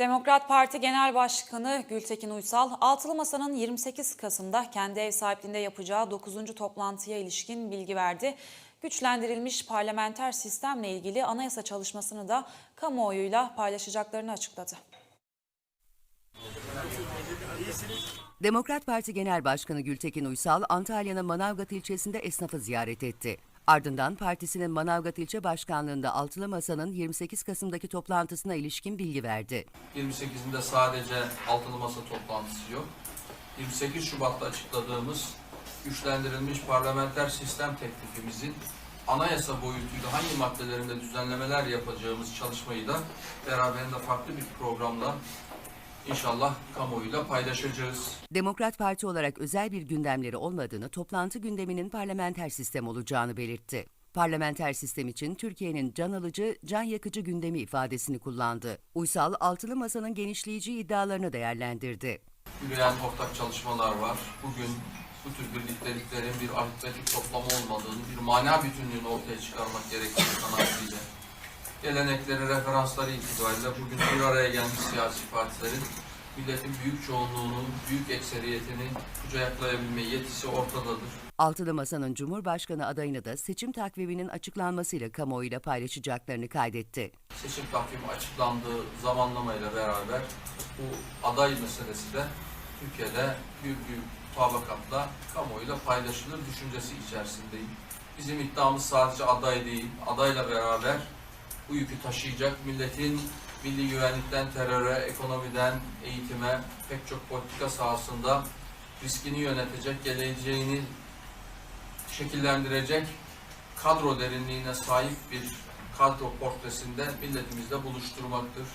Demokrat Parti Genel Başkanı Gültekin Uysal, Altılı Masa'nın 28 Kasım'da kendi ev sahipliğinde yapacağı 9. toplantıya ilişkin bilgi verdi. Güçlendirilmiş parlamenter sistemle ilgili anayasa çalışmasını da kamuoyuyla paylaşacaklarını açıkladı. Demokrat Parti Genel Başkanı Gültekin Uysal, Antalya'nın Manavgat ilçesinde esnafı ziyaret etti. Ardından partisinin Manavgat ilçe başkanlığında Altılı Masa'nın 28 Kasım'daki toplantısına ilişkin bilgi verdi. 28'inde sadece altılı masa toplantısı yok. 28 Şubat'ta açıkladığımız güçlendirilmiş parlamenter sistem teklifimizin anayasa boyutuyla hangi maddelerinde düzenlemeler yapacağımız çalışmayı da beraberinde farklı bir programla inşallah kamuoyuyla paylaşacağız. Demokrat Parti olarak özel bir gündemleri olmadığını, toplantı gündeminin parlamenter sistem olacağını belirtti. Parlamenter sistem için Türkiye'nin can alıcı, can yakıcı gündemi ifadesini kullandı. Uysal, Altılı Masa'nın genişleyici iddialarını değerlendirdi. Yürüyen ortak çalışmalar var. Bugün bu tür birlikteliklerin bir aritmetik toplama olmadığını, bir mana bütünlüğünü ortaya çıkarmak gerektiğini kanaatiyle. Gelenekleri, referansları itibariyle bugün bir araya gelmiş siyasi partilerin milletin büyük çoğunluğunun, büyük ekseriyetini kucaklayabilme yetisi ortadadır. Altılı Masa'nın Cumhurbaşkanı adayını da seçim takviminin açıklanmasıyla kamuoyuyla paylaşacaklarını kaydetti. Seçim takvimi açıklandığı zamanlamayla beraber bu aday meselesi de Türkiye'de büyük büyük mutabakatla kamuoyuyla paylaşılır düşüncesi içerisindeyim. Bizim iddiamız sadece aday değil, adayla beraber bu yükü taşıyacak milletin milli güvenlikten teröre, ekonomiden eğitime pek çok politika sahasında riskini yönetecek, geleceğini şekillendirecek kadro derinliğine sahip bir kadro portresinde milletimizle buluşturmaktır.